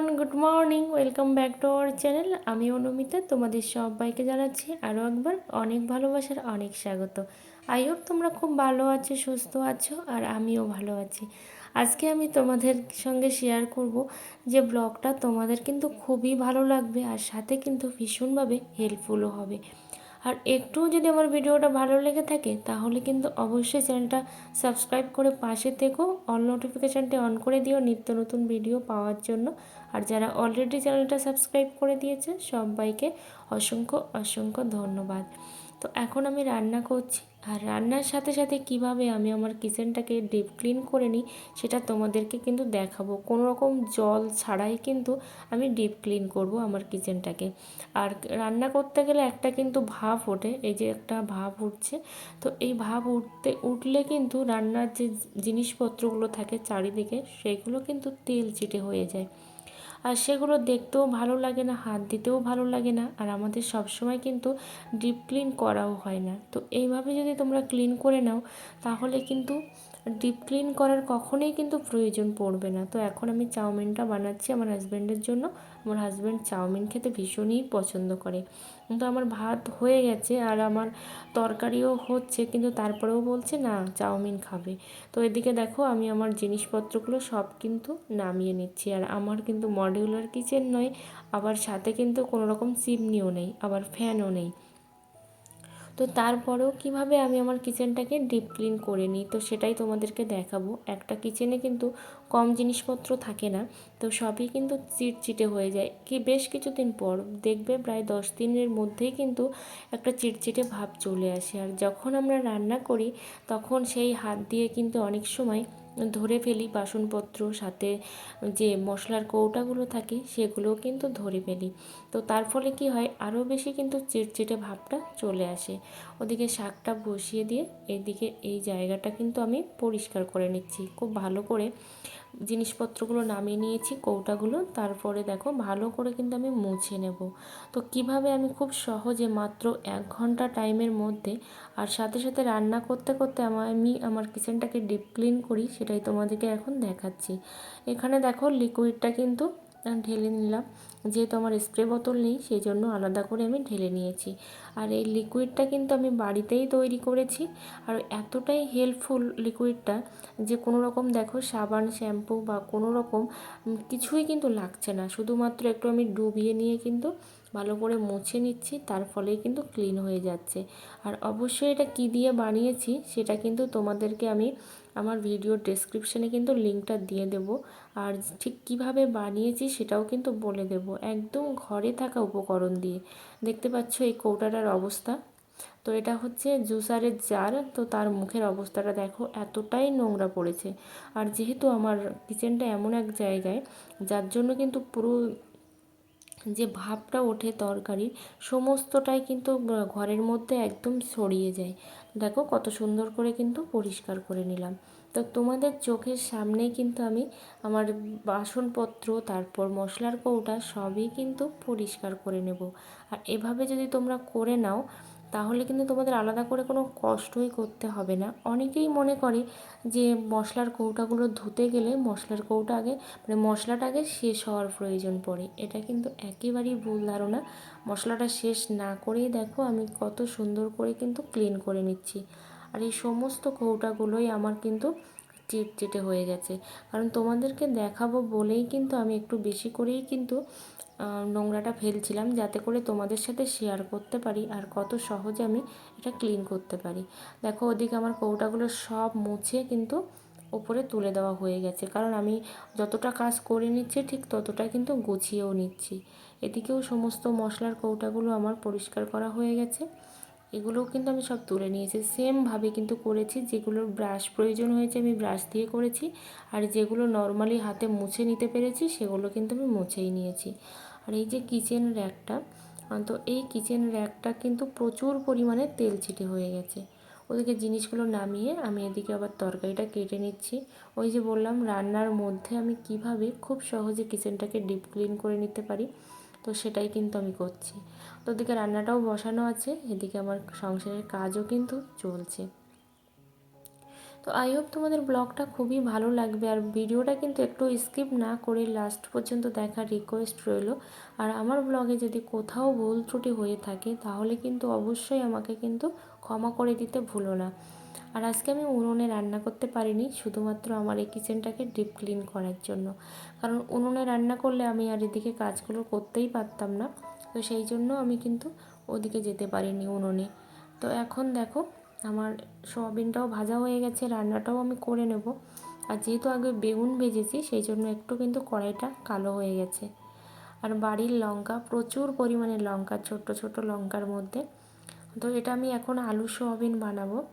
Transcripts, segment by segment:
Everyone good morning welcome back to our channel আমি অনুমিতা, তোমাদের সবাইকে জানাচ্ছি আরও একবার অনেক ভালোবাসার অনেক স্বাগত। আই হোপ তোমরা খুব ভালো আছো, সুস্থ আছো, আর আমিও ভালো আছি। আজকে আমি তোমাদের সঙ্গে শেয়ার করব যে ব্লগটা তোমাদের কিন্তু খুবই ভালো লাগবে, আর সাথে কিন্তু ভীষণভাবে হেল্পফুলও হবে। আর একটুও যদি আমার ভিডিওটা ভালো লেগে থাকে, তাহলে কিন্তু অবশ্যই চ্যানেলটা সাবস্ক্রাইব করে পাশে থেকো, অল নোটিফিকেশানটি অন করে দিও নিত্য নতুন ভিডিও পাওয়ার জন্য। আর যারা অলরেডি চ্যানেলটা সাবস্ক্রাইব করে দিয়েছে, সবাইকে অসংখ্য অসংখ্য ধন্যবাদ। তো এখন আমি রান্না করছি। আর রান্নার সাথে সাথে কীভাবে আমি আমার কিচেনটাকে ডিপ ক্লিন করে নিই, সেটা তোমাদেরকে কিন্তু দেখাবো। কোনো রকম জল ছাড়াই কিন্তু আমি ডিপ ক্লিন করব আমার কিচেনটাকে আর রান্না করতে গেলে একটা কিন্তু ভাব ওঠে, এই যে একটা ভাব উঠছে। তো এই ভাব উঠতে, উঠলে কিন্তু রান্নার যে জিনিসপত্রগুলো থাকে চারিদিকে, সেগুলো কিন্তু তেল চিটে হয়ে যায়। আর সেগুলো দেখতেও ভালো লাগে না, হাত দিতেও ভালো লাগে না, আর আমাদের সবসময় কিন্তু ডিপ ক্লিন করাও হয় না। তো এইভাবে যদি তোমরা ক্লিন করে নাও, তাহলে কিন্তু ডিপ ক্লিন করার কখনোই কিন্তু প্রয়োজন পড়বে না। তো এখন আমি চাউমিনটা বানাচ্ছি আমার হাজব্যান্ডের জন্য। আমার হাজব্যান্ড চাউমিন খেতে ভীষণই পছন্দ করে। কিন্তু আমার ভাত হয়ে গেছে আর আমার তরকারিও হচ্ছে, কিন্তু তারপরেও বলছে, না, চাউমিন খাবে। তো এদিকে দেখো, আমি আমার জিনিসপত্রগুলো সব কিন্তু নামিয়ে নিচ্ছি। আর আমার কিন্তু মডিউলার কিচেন নয়, আবার সাথে কিন্তু কোনো রকম চিমনিও নেই, আবার ফ্যানও নেই। তো তারপরেও কীভাবে আমি আমার কিচেনটাকে ডিপ ক্লিন করে নিই? তো সেটাই তোমাদেরকে দেখাবো। একটা কিচেনে কিন্তু কম জিনিসপত্র থাকে না, তো সবই কিন্তু চিটচিটে হয়ে যায়। কি বেশ কিছুদিন পর দেখবে প্রায় দশ দিনের মধ্যেই কিন্তু একটা চিটচিটে ভাব চলে আসে। আর যখন আমরা রান্না করি, তখন সেই হাত দিয়ে কিন্তু অনেক সময় ধরে ফেলি বাসনপত্র, সাথে যে মশলার কৌটাগুলো থাকে সেগুলোও কিন্তু ধরে ফেলি। তো তার ফলে কি হয় আরও বেশি কিন্তু চিটচিটে ভাবটা চলে আসে। ওদিকে শাকটা বসিয়ে দিয়ে এদিকে এই জায়গাটা কিন্তু আমি পরিষ্কার করে নিচ্ছি। খুব ভালো করে জিনিসপত্রগুলো নামিয়ে নিয়েছি, কৌটাগুলো। তারপরে দেখো, ভালো করে কিন্তু আমি মুছে নেব। তো কীভাবে আমি খুব সহজে মাত্র এক ঘণ্টা টাইমের মধ্যে আর সাথে সাথে রান্না করতে করতে আমি আমার কিচেনটাকে ডিপ ক্লিন করি, সেটাই তোমাদেরকে এখন দেখাচ্ছি। এখানে দেখো লিকুইডটা কিন্তু ঢেলে নিলাম। যেহেতু আমার স্প্রে বোতল নেই সেই জন্য আলাদা করে আমি ঢেলে নিয়েছি। আর এই লিকুইডটা কিন্তু আমি বাড়িতেই তৈরি করেছি। আর এতটাই হেল্পফুল লিকুইডটা যে কোনো রকম দেখো, সাবান শ্যাম্পু বা কোনো রকম কিছুই কিন্তু লাগছে না। শুধুমাত্র একটু আমি ডুবিয়ে নিয়ে কিন্তু ভালো করে মুছে নিচ্ছি, তার ফলেই কিন্তু ক্লিন হয়ে যাচ্ছে। আর অবশ্যই এটা কি দিয়ে বানিয়েছি, সেটা কিন্তু তোমাদেরকে আমি আমার ভিডিও ডেসক্রিপশানে কিন্তু লিঙ্কটা দিয়ে দেব। আর ঠিক কীভাবে বানিয়েছি সেটাও কিন্তু বলে দেব। একদম ঘরে থাকা উপকরণ দিয়ে। দেখতে পাচ্ছ এই কৌটাটার অবস্থা। তো এটা হচ্ছে জুসারের জার। তো তার মুখের অবস্থাটা দেখো, এতটাই নোংরা পড়েছে। আর যেহেতু আমার কিচেনটা এমন এক জায়গায়, যার জন্য কিন্তু পুরো যে ভাবটা ওঠে তরকারির, সমস্তটাই কিন্তু ঘরের মধ্যে একদম ছড়িয়ে যায়। দেখো কত সুন্দর করে কিন্তু পরিষ্কার করে নিলাম। তো তোমাদের চোখের সামনেই কিন্তু আমি আমার বাসনপত্র, তারপর মশলার কৌটা সবই কিন্তু পরিষ্কার করে নেব। আর এভাবে যদি তোমরা করে নাও তাহলে কিন্তু তোমাদের আলাদা করে কোনো কষ্টই করতে হবে না। অনেকেই মনে করে যে মশলার কৌটাগুলো ধুতে গেলে মশলার কৌটা আগে মানে মশলাটা আগে শেষ হওয়ার প্রয়োজন পড়ে। এটা কিন্তু একেবারেই ভুল ধারণা। মশলাটা শেষ না করেই দেখো আমি কত সুন্দর করে কিন্তু ক্লিন করে নিচ্ছি। আর এই সমস্ত কৌটাগুলোই আমার কিন্তু চিটচিটে হয়ে গেছে। কারণ তোমাদেরকে দেখাবো বলেই কিন্তু আমি একটু বেশি করেই কিন্তু নোংরাটা ফেলছিলাম যাতে করে তোমাদের সাথে শেয়ার করতে পারি আর কত সহজে আমি এটা ক্লিন করতে পারি। দেখো ওদিকে আমার কৌটাগুলো সব মুছে কিন্তু ওপরে তুলে দেওয়া হয়ে গেছে। কারণ আমি যতটা কাজ করে নিচ্ছি ঠিক ততটা কিন্তু গুছিয়েও নিচ্ছি। এদিকেও সমস্ত মশলার কৌটাগুলো আমার পরিষ্কার করা হয়ে গেছে। এগুলোও কিন্তু আমি সব তুলে নিয়েছি। সেমভাবে কিন্তু করেছি, যেগুলোর ব্রাশ প্রয়োজন হয়েছে আমি ব্রাশ দিয়ে করেছি। আর যেগুলো নর্মালি হাতে মুছে নিতে পেরেছি, সেগুলো কিন্তু আমি মুছেই নিয়েছি। আর এই যে কিচেন র্যাকটা তো এই কিচেন র্যাকটা কিন্তু প্রচুর পরিমাণে তেল ছিটে হয়ে গেছে। ওদিকে জিনিসগুলো নামিয়ে আমি এদিকে আবার তরকারিটা কেটে নিচ্ছি। ওই যে বললাম, রান্নার মধ্যে আমি কীভাবে খুব সহজে কিচেনটাকে ডিপ ক্লিন করে নিতে পারি, তো সেটাই কিন্তু আমি করছি। তো ওদিকে রান্নাটাও বসানো আছে, এদিকে আমার সংসারের কাজও কিন্তু চলছে। তো আই হোপ তোমাদের ব্লগটা খুবই ভালো লাগবে আর ভিডিওটা কিন্তু একটু স্কিপ না করে লাস্ট পর্যন্ত দেখার রিকোয়েস্ট রইল। আর আমার ব্লগে যদি কোথাও ভুল ত্রুটি হয়ে থাকে, তাহলে কিন্তু অবশ্যই আমাকে কিন্তু ক্ষমা করে দিতে ভুলো না। আর আজকে আমি উনুনে রান্না করতে পারিনি, শুধুমাত্র আমার এই কিচেনটাকে ডিপ ক্লিন করার জন্য। কারণ উনুনে রান্না করলে আমি আর এদিকে কাজগুলো করতেই পারতাম না, তো সেই জন্য আমি কিন্তু ওদিকে যেতে পারিনি উনুনে। তো এখন দেখো আমার সোয়াবিনটাও ভাজা হয়ে গেছে, রান্নাটাও আমি করে নেব। আর যেহেতু আগে বেগুন ভেজেছি, সেই জন্য একটু কিন্তু কড়াইটা কালো হয়ে গেছে। আর বাড়ির লঙ্কা, প্রচুর পরিমাণে লঙ্কা ছোট ছোট লঙ্কার মধ্যে। তো এটা আমি এখন আলু সোয়াবিন বানাবো।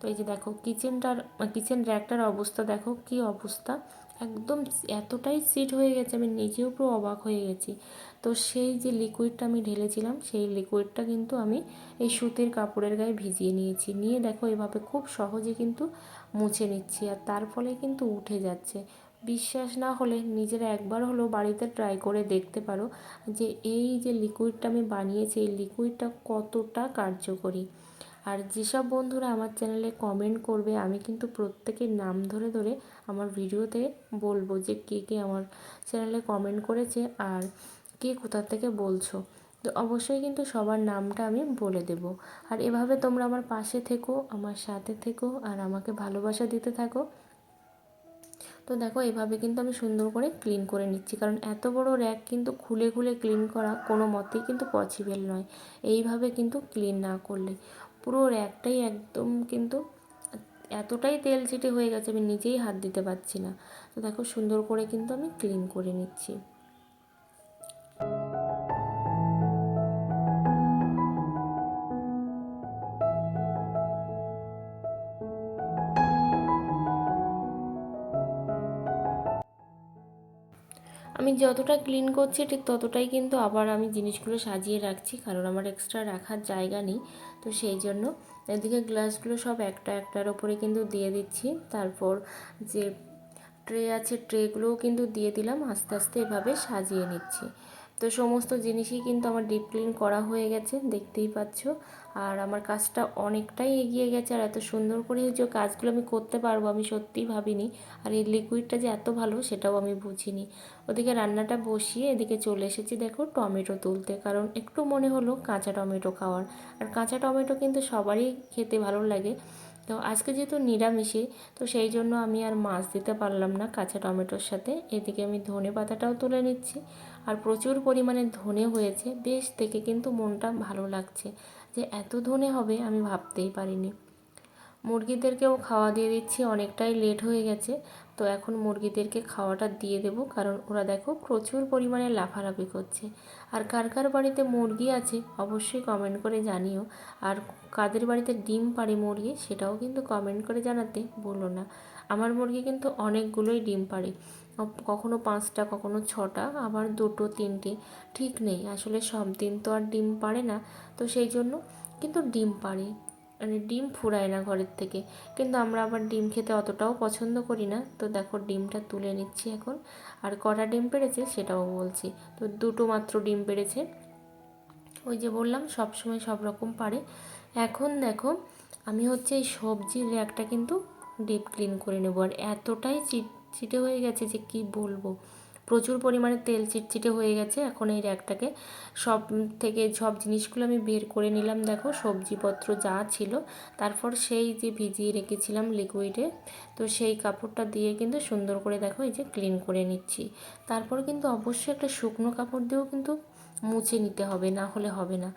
তো এই যে দেখো, কিচেনটার, কিচেন র্যাকটার অবস্থা, দেখো কি অবস্থা। একদম এতটাই সিট হয়ে গেছে, আমি নিজেও পুরো অবাক হয়ে গেছি। তো সেই যে লিকুইডটা আমি ঢেলেছিলাম, সেই লিকুইডটা কিন্তু আমি এই সুতির কাপড়ের গায়ে ভিজিয়ে নিয়েছি। নিয়ে দেখো, এভাবে খুব সহজে কিন্তু মুছে নিচ্ছি আর তার ফলে কিন্তু উঠে যাচ্ছে। বিশ্বাস না হলে নিজেরা একবার হলেও বাড়িতে ট্রাই করে দেখতে পারো যে এই যে লিকুইডটা আমি বানিয়েছি, এই লিকুইডটা কতটা কার্যকরী। আর যেসব বন্ধুরা আমার চ্যানেলে কমেন্ট করবে, আমি কিন্তু প্রত্যেকের নাম ধরে ধরে আমার ভিডিওতে বলব যে কে কে আমার চ্যানেলে কমেন্ট করেছে আর কে কোথা থেকে বলছো। তো অবশ্যই কিন্তু সবার নামটা আমি বলে দেব। আর এভাবে তোমরা আমার পাশে থেকো, আমার সাথে থেকো আর আমাকে ভালোবাসা দিতে থাকো। তো দেখো, এভাবে কিন্তু আমি সুন্দর করে ক্লিন করে নিচ্ছি। কারণ এত বড় র্যাক কিন্তু খুলে খুলে ক্লিন করা কোনো মতেই কিন্তু পসিবল নয়। এইভাবে কিন্তু ক্লিন না করলে। পুরো র্যাকটাই একদম কিন্তু এতটাই তেল ছিটে হয়ে গেছে আমি নিজেই হাত দিতে পারছি না। তো দেখো সুন্দর করে কিন্তু আমি ক্লিন করে নিচ্ছি। যতটা ক্লিন করছি, ঠিক ততটাই কিন্তু আবার আমি জিনিসগুলো সাজিয়ে রাখছি, কারণ আমার এক্সট্রা রাখার জায়গা নেই। তো সেই জন্য এদিকে গ্লাসগুলো সব একটা একটার ওপরে কিন্তু দিয়ে দিচ্ছি। তারপর যে ট্রে আছে ট্রেগুলোও কিন্তু দিয়ে দিলাম, আস্তে আস্তে এভাবে সাজিয়ে নিচ্ছি। তো সমস্ত জিনিসই কিন্তু আমার ডিপ ক্লিন করা হয়ে গেছে, দেখতেই পাচ্ছ। আর আমার কাজটা অনেকটাই এগিয়ে গেছে, আর এত সুন্দর করে যে কাজগুলো আমি করতে পারব, আমি সত্যিই ভাবিনি। আর এই লিকুইডটা যে এত ভালো, সেটাও আমি বুঝিনি। ওদিকে রান্নাটা বসিয়ে এদিকে চলে এসেছি, দেখো, টমেটো তুলতে। কারণ একটু মনে হলো কাঁচা টমেটো খাওয়ার। আর কাঁচা টমেটো কিন্তু সবারই খেতে ভালো লাগে। তো আজকে যেহেতু নিরামিষে, তো সেই জন্য আমি আর মাছ দিতে পারলাম না কাঁচা টমেটোর সাথে। এদিকে আমি ধনে পাতাটাও তুলে নিচ্ছি। আর প্রচুর পরিমাণে ধনে হয়েছে। বেশ দেখে কিন্তু মনটা ভালো লাগছে। যে এত ধনে হবে আমি ভাবতেই পারিনি। মুরগিদেরকেও খাওয়া দিয়ে দিচ্ছি, অনেকটাই লেট হয়ে গেছে। তো এখন মুরগিদেরকে খাওয়াটা দিয়ে দেব, কারণ ওরা দেখো প্রচুর পরিমাণে লাফালাফি করছে। আর কার কার বাড়িতে মুরগি আছে অবশ্যই কমেন্ট করে জানিও। আর কাদের বাড়িতে ডিম পাড়ে মুরগি সেটাও কিন্তু কমেন্ট করে জানাতে বলো না। আমার মুরগি কিন্তু অনেকগুলোই ডিম পাড়ে। কখনো পাঁচটা, কখনো ছটা, আবার দুটো, তিনটে, ঠিক নেই। আসলে সব দিন তো আর ডিম পাড়ে না, তো সেই জন্য কিন্তু ডিম পাড়ে। মানে ডিম ফুরায় না ঘরের থেকে। কিন্তু আমরা আবার ডিম খেতে অতটাও পছন্দ করি না। তো দেখো, ডিমটা তুলে নিচ্ছি এখন। আর কটা ডিম পেড়েছে সেটাও বলছি। তো দুটো মাত্র ডিম পেড়েছে। ওই যে বললাম, সব সময় সব রকম পারে এখন দেখো, আমি হচ্ছে এই সবজির র্যাকটা কিন্তু ডিপ ক্লিন করে নেব। আর এতটাই চিট চিটে হয়ে গেছে যে কি বলব? প্রচুর পরিমাণে তেল চিটচিটে হয়ে গেছে। এখন এই র্যাকটাকে সব থেকে সব জিনিসগুলো আমি বের করে নিলাম, দেখো, সবজিপত্র যা ছিল। তারপর সেই যে ভিজিয়ে রেখেছিলাম লিকুইডে তো সেই কাপড়টা দিয়ে কিন্তু সুন্দর করে, দেখো, এই যে ক্লিন করে নিচ্ছি। তারপর কিন্তু অবশ্যই একটা শুকনো কাপড় দিয়েও কিন্তু মুছে নিতে হবে, না হলে হবে না।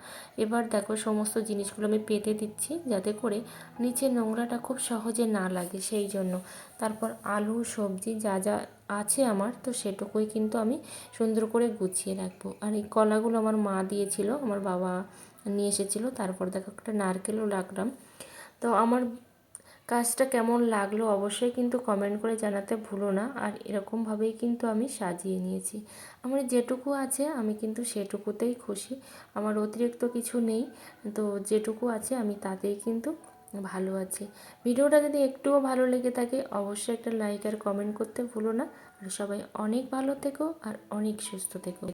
এবার দেখো সমস্ত জিনিসগুলো আমি পেতে দিচ্ছি যাতে করে নিচে নোংরাটা খুব সহজে না লাগে সেই জন্য। তারপর আলু, সবজি যা যা আছে আমার, তো সেটুকুই কিন্তু আমি সুন্দর করে গুছিয়ে রাখব। আর এই কলাগুলো আমার মা দিয়েছিল, আমার বাবা নিয়ে এসেছিল। তারপর দেখো একটা নারকেলও লাগলাম তো আমার কাজটা কেমন লাগল অবশ্যই কিন্তু কমেন্ট করে জানাতে ভুলো না। আর এরকমভাবেই কিন্তু আমি সাজিয়ে নিয়েছি। আমার যেটুকু আছে আমি কিন্তু সেটুকুতেই খুশি। আমার অতিরিক্ত কিছু নেই। তো যেটুকু আছে আমি তাতেই কিন্তু ভালো আছি। ভিডিওটা যদি একটুও ভালো লেগে থাকে অবশ্যই একটা লাইক আর কমেন্ট করতে ভুলো না। আর সবাই অনেক ভালো থেকো আর অনেক সুস্থ থেকো।